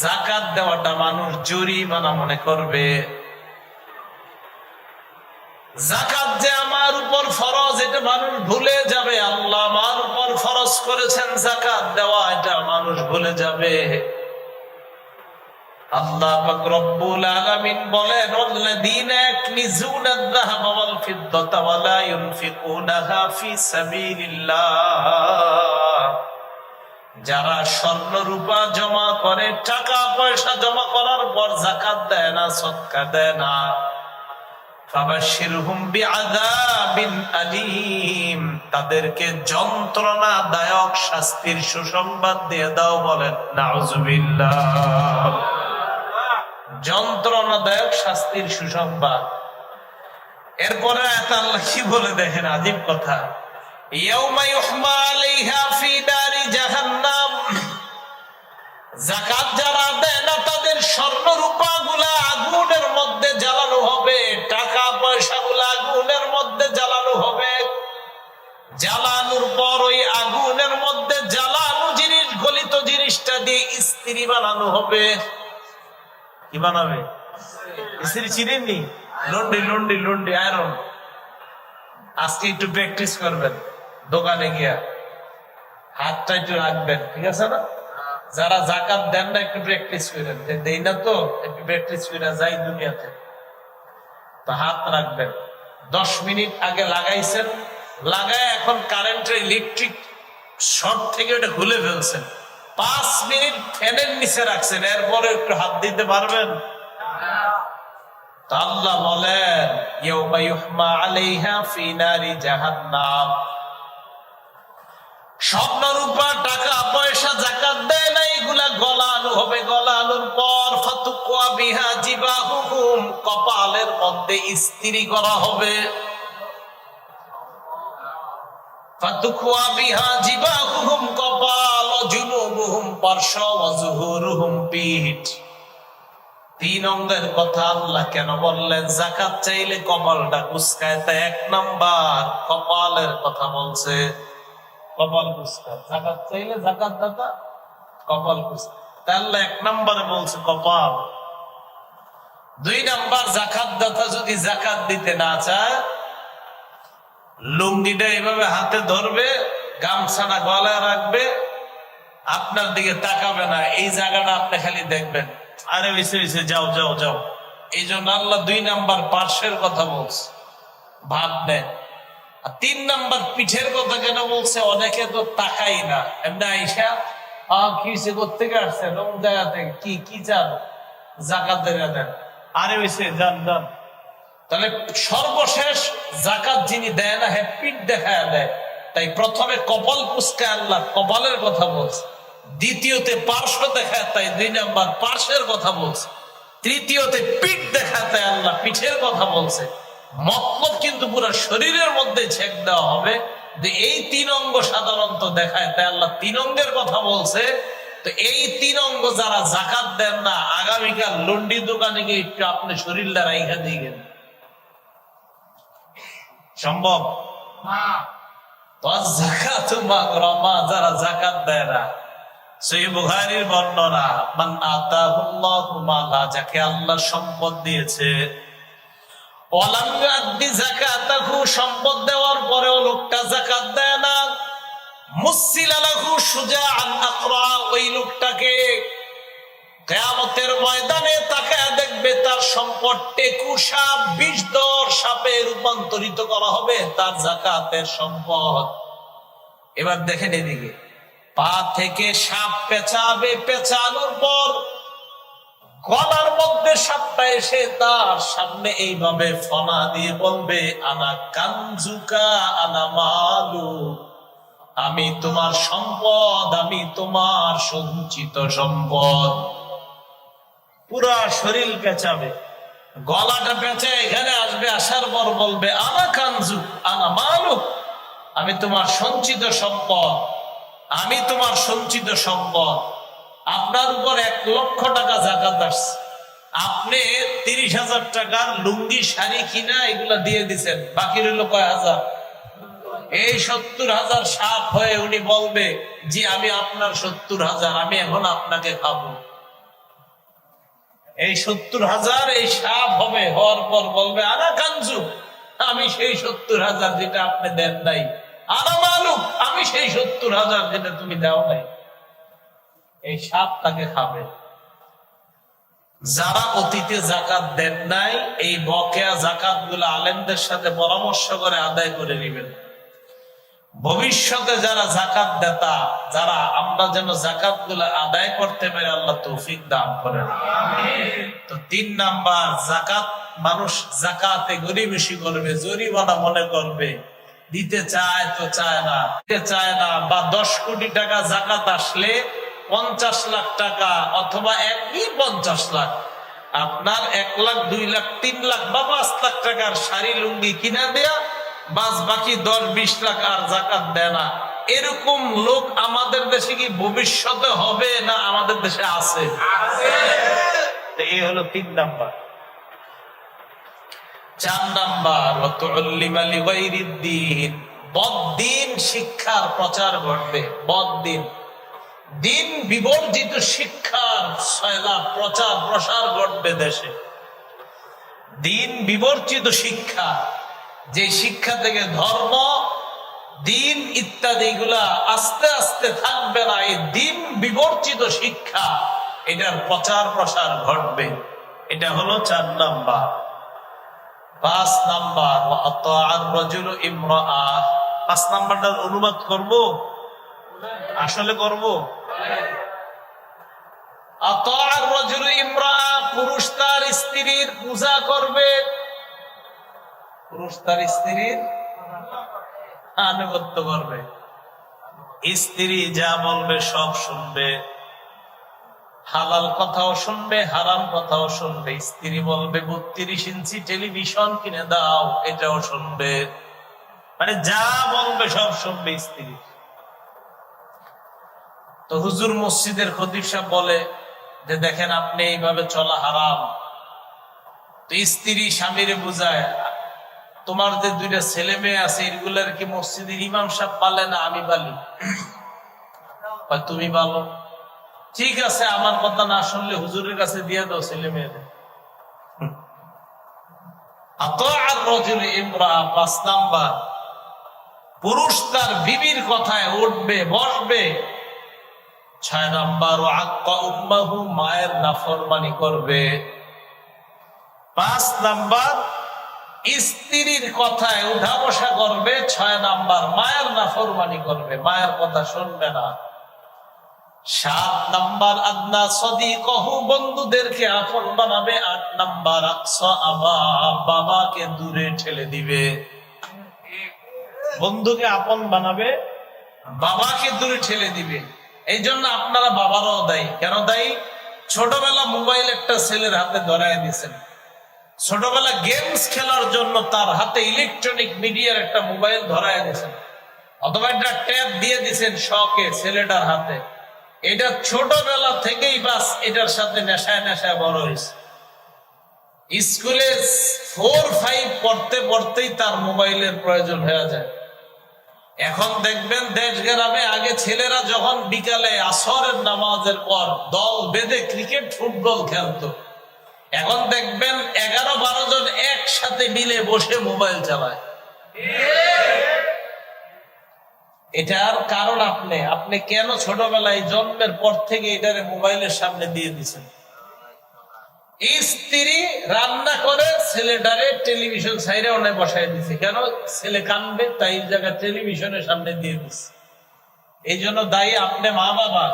জাকাত দেওয়াটা মানুষ জরিমানা মনে করবে। জাকাত যে আমার উপর ফরজ, এটা মানুষ ভুলে যাবে। আল্লাহ আমার উপর ফরজ করেছেন জাকাত দেওয়া, এটা মানুষ ভুলে যাবে। আল্লাহ রব্বুল আলামিন বলেন, আল্লাযীনা ইয়াকনিজুনা আয-যাহাবা ওয়াল ফিদ্দাতা ওয়া ইউনফিকুনাহা ফি সাবিলিল্লাহ। যারা স্বর্ণ রূপা জমা করে, টাকা পয়সা জমা করার পর জাকাত দেয় না, সৎকা দেয় না। তাদেরকে যন্ত্রণাদায়ক শাস্তির সুসংবাদ দিয়ে দাও বলেন। যন্ত্রণাদায়ক শাস্তির সুসংবাদ। এরপরে আল্লাহ কি বলে দেখেন? আজীব কথা। ইয়াউমা ইউহমা জাকাত যারা দেয় না, তাদের স্বর্ণ রূপা গুলা আগুনের মধ্যে জ্বালানো হবে, টাকা পয়সা গুলা আগুনের মধ্যে জ্বালানো হবে। জ্বালানোর পর ওই আগুনের মধ্যে জ্বালানো জিনিস, গলিত জিনিসটা দিয়ে স্ত্রী বানানো হবে। কি বানাবে? স্ত্রী চিনেননি? লন্ডি লন্ডি লন্ডি আয়রন আজকে একটু প্র্যাকটিস করবেন, দোকানে গিয়া। হাতটা একটু রাখবেন, ঠিক আছে না? যারা জাকাত দেন না, একটু প্র্যাকটিস করেন। দেই না তো, একটু প্র্যাকটিস করে যাই দুনিয়াতে। তো হাত রাখবেন। দশ মিনিট আগে লাগাইছেন, লাগায় এখন কারেন্টের ইলেকট্রিক শর্ট থেকে ওটা খুলে ফেলছেন। পাঁচ মিনিট ফ্যানের নিচে রাখছেন এরপরে একটু হাত দিতে পারবেন? আল্লাহ বলেন, ইয়াউমা ইউহমা আলাইহা ফি নারি জাহান্নাম। স্বর্ণ রূপা টাকা, পয়সা, জাকাত দেয় না, এগুলা হবে। পর ফাতুকুয়া বিহা কপালের মধ্যে ইস্ত্রি করা হবে। কথা আল্লাহ কেন বললেন? জাকাত চাইলে কপালটা কুসকায় এক নাম্বার, কপালের কথা বলছে। কপাল কুসকায় জাকাত চাইলে জাকাত দাতা কপাল আল্লাহ এক নাম্বারে বলছে, কপাল। দুই নাম্বার জাকাত দাতা যদি জাকাত দিতে না চায়, লুঙ্গিটা এভাবে হাতে ধরবে, গামছাটা গলায় রাখবে, আপনার দিকে তাকাবে না। এই জায়গাটা আপনি খালি দেখবেন। আরে বেশি বেশি যাও যাও যাও। এই জন্য আল্লাহ দুই নাম্বার পার্শ্বের কথা বলছে। ভাব দেন। আর তিন নাম্বার পিঠের কথা কেন বলছে? অনেকে তো তাকাই না। এমনি আইসা আহ কি সে কোথেকে কি কি চান জাকাত দেন। আরে যান যান। তাহলে সর্বশেষ জাকাত যিনি দেয় না হ্যাঁ পিঠ দেখা দেয়। তাই প্রথমে কপাল পুস্কে আল্লাহ কপালের কথা বলছে। দ্বিতীয়তে পার্শ্ব দেখায় তাই দুই নাম্বার পার্শ্বের কথা বলছে। তৃতীয়তে পিঠ দেখাতে আল্লাহ পিঠের কথা বলছে। মতলব কিন্তু পুরো শরীরের মধ্যে ছেক দেওয়া হবে যে এই তিন অঙ্গ সাধারণত দেখায় তাই আল্লাহ তিন অঙ্গের কথা বলছে। তো এই তিন অঙ্গ যারা জাকাত দেন না আগামীকাল লন্ডি দোকানে গিয়ে একটু আপনি শরীরটা রাইখা দিয়ে সম্ভব? তো জাকাত মাগরামা যারা জাকাত দেয় না সেই বুখারীর বর্ণনা যাকে আল্লাহ সম্পদ দিয়েছে সম্পদ দেওয়ার পরেও লোকটা দেয় না। ময়দানে তাকে দেখবে তার সম্পদ টেকু সাপ বিষ দর সাপে রূপান্তরিত করা হবে, তার জাকাতের সম্পদ। এবার দেখেন এদিকে, পা থেকে সাপ পেঁচাবে, পেঁচানোর পর গলার মধ্যে সাপটা এসে তার সামনে এইভাবে ফনা দিয়ে বলবে, আনা কাঞ্জুকা আনা মালু। আমি তোমার সম্পদ, আমি তোমার সঞ্চিত সম্পদ। পুরা শরীর পেঁচাবে। গলাটা পেঁচে এখানে আসবে, আসার পর বলবে, আনা কাঞ্জু আনা মালু। আমি তোমার সঞ্চিত সম্পদ, আমি তোমার সঞ্চিত সম্পদ। আপনার উপর এক লক্ষ টাকা জাকাত আসছে। আপনি তিরিশ হাজার টাকার লুঙ্গি, শাড়ি কিনা এগুলা দিয়ে দিছেন। বাকি রইল কয় হাজার? এই সত্তর হাজার সাপ হয়ে উনি বলবে যে আমি আপনার সত্তর হাজার, আমি এখন আপনাকে খাব। এই সত্তর হাজার এই সাপ হবে, হওয়ার পর বলবে আনা কাঞ্জু আমি সেই সত্তর হাজার যেটা আপনি দেন নাই। আনা মালুক, আমি সেই সত্তর হাজার যেটা তুমি দাও নাই। এই সাপ তাকে খাবে। যারা অতীতে জাকাত দেন নাই, এই বকেয়া জাকাতগুলো আলেমদের সাথে পরামর্শ করে আদায় করে নেবেন। ভবিষ্যতে যারা জাকাত দেতা, যারা আমরা যেন জাকাতগুলো আদায় করতে পারি, আল্লাহ তৌফিক দান করেন। তো তিন নাম্বার জাকাত মানুষ জাকাতে গরিবেশি করবে, জরিমানা মনে করবে। দিতে চায় তো চায় না, দিতে চায় না, বা দশ কোটি টাকা জাকাত আসলে পঞ্চাশ লাখ টাকা অথবা একই পঞ্চাশ লাখ। আপনার এক লাখ দুই লাখ তিন লাখ বা পাঁচ লাখ টাকার শাড়ি লুঙ্গি কিনা দেয়া বাস বাকি দশ বিশ লাখ আর জাকাত দেয় না। এরকম লোক আমাদের দেশে কি ভবিষ্যতে হবে না আমাদের দেশে আছে? এই হলো তিন নাম্বার। চার নাম্বার দিন বদিন শিক্ষার প্রচার ঘটবে বদিন দিন বিবর্জিত শিক্ষার সয়লা, প্রচার, প্রসার ঘটবে দেশে। দিন বিবর্জিত শিক্ষা, যে শিক্ষা থেকে ধর্ম, দিন ইত্যাদি গুলা আস্তে আস্তে থাকবে না, এই দিন বিবর্জিত শিক্ষা, এটার প্রচার, প্রসার ঘটবে। এটা হলো চার নাম্বার। পাঁচ নাম্বার পাঁচ নাম্বারটার অনুবাদ করব? আসলে করব? পুরুষ তার স্ত্রীর পূজা করবে। পুরুষ তার স্ত্রীর আনুগত্য করবে। স্ত্রী যা বলবে সব শুনবে। হালাল কথাও শুনবে, হারাম কথাও শুনবে। স্ত্রী বলবে, বত্রিশ ইঞ্চি টেলিভিশন কিনে দাও, এটাও শুনবে। মানে যা বলবে সব শুনবে স্ত্রী। তো হুজুর মসজিদের খতিব সাহেব বলে যে দেখেন আপনি এইভাবে চলা হারাম। তো স্ত্রী স্বামীরে বুঝায়, তোমার যে দুইটা ছেলে মেয়ে আছে, এগুলার কি মসজিদের ইমাম সাহেব পালে না আমি পালি? তুমি পালো। ঠিক আছে, আমার কথা না শুনলে হুজুরের কাছে দিয়ে দাও ছেলে মেয়েদের। পাঁচ নাম্বার। পুরুষ তার বিবির কথায় উঠবে, বসবে। ছয় নাম্বার উম্মাহু মায়ের নাফরমানি করবে। পাঁচ নাম্বার, স্ত্রীর কথায় উঠা বসা করবে। ছয় নাম্বার, মায়ের নাফরমানি করবে। মায়ের কথা শুনবে না। সাত নাম্বার, আদনা সদি কহু বন্ধুদেরকে আপন বানাবে। আট নাম্বার বাবাকে দূরে ঠেলে দিবে। বন্ধুকে আপন বানাবে, বাবাকে দূরে ঠেলে দিবে। এই জন্য আপনারা বাবারাও দায়ী। কেন দায়ী? ছোটবেলা মোবাইল একটা ছেলের হাতে ধরায় দিয়েছেন। ছোটবেলা গেমস খেলার জন্য তার হাতে ইলেকট্রনিক মিডিয়ার একটা মোবাইল ধরায় দিয়েছেন। অথবা একটা ট্যাব দিয়ে দিয়েছেন শখে ছেলেটার হাতে। এটা ছোটবেলা থেকেই বাস এটার সাথে নেশায় নেশায় বড় হয়েছে। স্কুলে ফোর ফাইভ পড়তে পড়তেই তার মোবাইলের প্রয়োজন হয়ে যায়। এখন দেখবেন দেশ গ্রামে আগে ছেলেরা যখন বিকালে আসরের নামাজের পর দল বেঁধে ক্রিকেট, ফুটবল খেলতো। এখন দেখবেন এগারো বারো জন একসাথে মিলে বসে মোবাইল চালায়। এটার কারণ আপনি আপনি কেন ছোটবেলায় জন্মের পর থেকে এটারে মোবাইলের সামনে দিয়ে দিচ্ছেন স্ত্রী রান্না করে, ছেলেটারে টেলিভিশন সাইডে অনেক বসাই দিছে। কেন? ছেলে কানবে, তাই এই জায়গায় টেলিভিশনের সামনে দিয়ে দিচ্ছে এই জন্য দায়ী আপনি মা বাবা।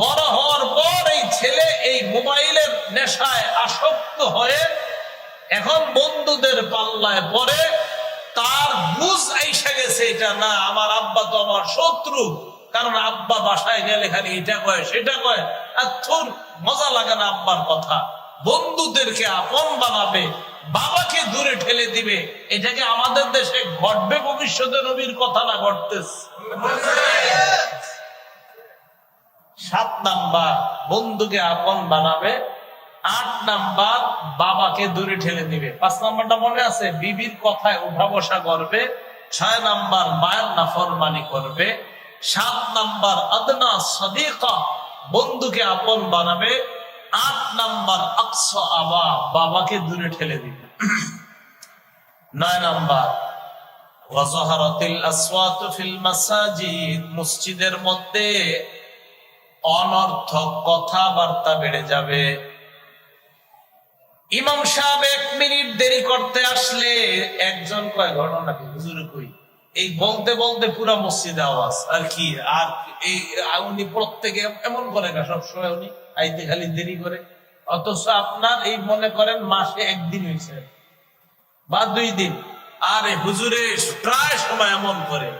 বড় হওয়ার পর এই ছেলে এই মোবাইলের নেশায় আসক্ত হয়ে এখন বন্ধুদের পাল্লায় পড়ে। তার বুঝ আইসা গেছে, এটা না, আমার আব্বা তো আমার শত্রু। কারণ আব্বা বাসায় গেলে খালি এটা কয়, সেটা কয়। আর তোর মজা লাগে না আব্বার কথা। বন্ধুদেরকে আপন বানাবে, বাবাকে দূরে ঠেলে দিবে, এটাকে আমাদের দেশে ঘটবে ভবিষ্যতে নবীর কথা না ঘটতেছে। সাত নাম্বার, বন্ধুকে আপন বানাবে, আট নাম্বার, বাবাকে দূরে ঠেলে দিবে। পাঁচ নাম্বারটা মনে আছে? বিবির কথায় উঠা বসা করবে, ছয় নাম্বার, মায়ের নাফরমানি করবে, সাত নাম্বার, আদনা, সদিকা, বন্ধুকে আপন বানাবে আট নাম্বার আবা, বাবাকে দূরে ঠেলে দিবে নয় নাম্বার মসজিদের মধ্যে অনর্থক কথাবার্তা বেড়ে যাবে। ইমাম সাহেব এক মিনিট দেরি করতে আসলে একজন কয়, ঘটনা হুজুর কই? এই বলতে বলতে পুরা মসজিদে আওয়াজ। আর কি? আর এই উনি প্রত্যেকে এমন করে না, সবসময় উনি আইতে খালি দেরি করে। অথচ আপনার এই মনে করেন মাসে একদিন হয়েছে। বা দুই দিন। আর হুজুরে, প্রায় সময় এমন করে।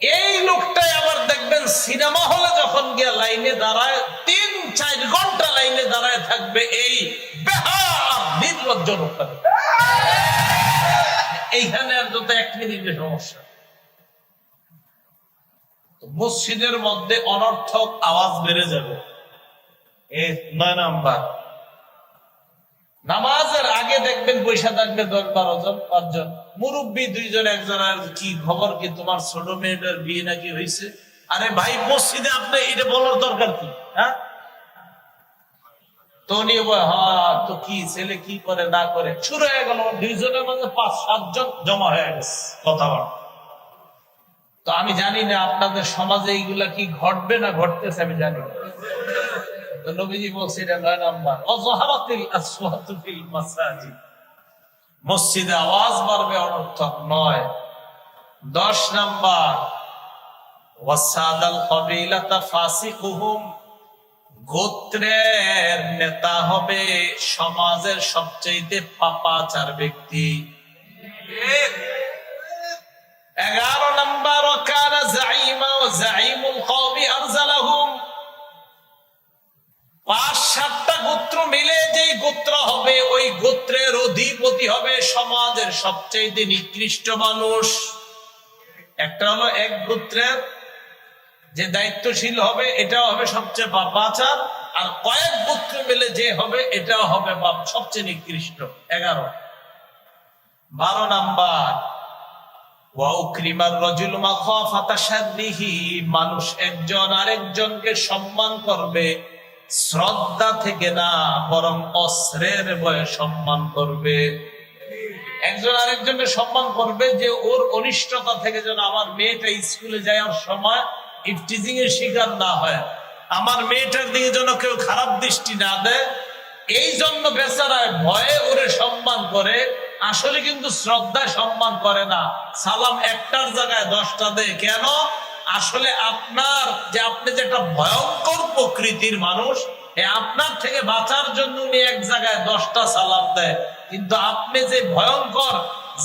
এই লোকটাই আবার দেখবেন সিনেমা হলে যখন গিয়ে লাইনে দাঁড়ায়, তিন, চার ঘণ্টা লাইনে দাঁড়ায় থাকবে এই নির্লজ্জ লোকটা এইখানে আর যত এক মিনিটের সমস্যা। মসজিদের মধ্যে অনর্থক আওয়াজ বেড়ে যাবে। নয় নাম্বার। নামাজের আগে দেখবেন পয়সা থাকবে দশ বারো জন, পাঁচজন। মুরব্বী দুইজন, একজন, আর কি খবর কি তোমার ছোট মেয়েটার বিয়ে নাকি হয়েছে? আরে ভাই, মসজিদে আপনি এটা বলার দরকার কি? হ্যাঁ? তো হ্যাঁ তো কি ছেলে কি করে, না করে? শুরু হয়ে গেল, দুইজনের মধ্যে পাঁচ, সাতজন জমা হয়ে গেছে কথাবার্তা। তো আমি জানি না আপনাদের সমাজে এইগুলা কি ঘটবে না ঘটতেছে, আমি জানি না। নবীজি নয় নাম্বার। আসওয়াতু ফিল মাসাজিদ। মসজিদে আওয়াজ বাড়বে অনর্থক নয়। দশ নাম্বার। কবিলাতা ফাসিকুহুম। গোত্রের নেতা হবে সমাজের সবচেয়ে পাপাচার ব্যক্তি। এগারো নম্বর জাইমা ও জাইমুল পাঁচ, সাতটা গোত্র মিলে যে গোত্র হবে, ওই গোত্রের অধিপতি হবে সমাজের সবচেয়ে নিকৃষ্ট মানুষ। একটা হলো এক গোত্রের যে দায়িত্বশীল হবে, এটাও হবে সবচেয়ে পাপাচার আর কয়েক গোত্র মিলে যে হবে, এটাও হবে বাপ সবচেয়ে নিকৃষ্ট। এগারো। বারো নাম্বার। মানুষ একজন আরেকজনকে সম্মান করবে। শ্রদ্ধা থেকে না, বরং অস্ত্রের বয়ে সম্মান করবে। একজন আরেকজনকে সম্মান করবে যে ওর অনিষ্টতা থেকে যেন আমার মেয়েটা স্কুলে যাওয়ার সময় ইফটিজিং এর শিকার না হয়। আমার মেয়েটার দিকে যেন কেউ খারাপ দৃষ্টি না দেয়। এই জন্য বেচারায় ভয়ে ওরে সম্মান করে। আসলে কিন্তু শ্রদ্ধায় সম্মান করে না। সালাম একটার জায়গায় দশটা দেয়। কেন? আসলে আপনার যে আপনি যে একটা ভয়ঙ্কর প্রকৃতির মানুষ আপনার থেকে বাঁচার জন্য উনি এক জায়গায় দশটা সালাম দেয়। কিন্তু আপনি যে ভয়ঙ্কর,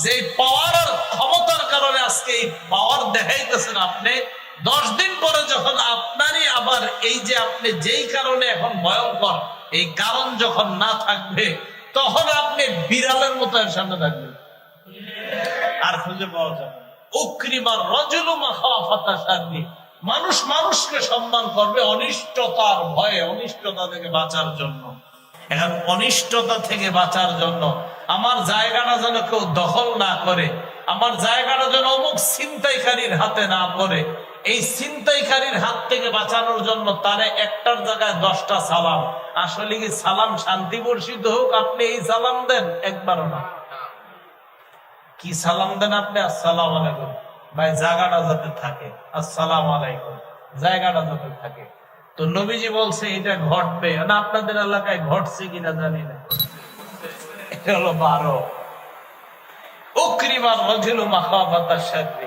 যে পাওয়ার ক্ষমতার কারণে আজকে এই পাওয়ার দেখাইতেছেন আপনি, দশ দিন পরে যখন আপনারই আবার এই যে আপনি যেই কারণে এখন ভয়ঙ্কর, এই কারণ যখন না থাকবে, তখন আপনি বিড়ালের মতো এর সামনে থাকবেন। আর খুঁজে পাওয়া যাবে মানুষ মানুষকে সম্মান করবে অনিষ্টতার ভয়ে, অনিষ্টতা থেকে বাঁচার জন্য। এখন অনিষ্টতা থেকে বাঁচার জন্য আমার জায়গাটা যেন কেউ দখল না করে, আমার জায়গাটা যেন অমুক ছিনতাইকারীর হাতে না পড়ে, এই ছিনতাইকারীর হাত থেকে বাঁচানোর জন্য তারে একটার জায়গায় দশটা সালাম। আসলে কি সালাম শান্তি বর্ষিত হোক? আপনি এই সালাম দেন, একবারও না। কি সালাম দেন আপনি? আসসালাম আলাইকুম। ভাই, জায়গাটা যাতে থাকে। আসসালাম আলাইকুম। জায়গাটা যাতে থাকে। তো নবীজি বলছে, এটা ঘটবে। না আপনাদের এলাকায় ঘটছে কিনা জানি না। এটা হলো বারো। উকরিমার রজিল মাখাবাতার সাথে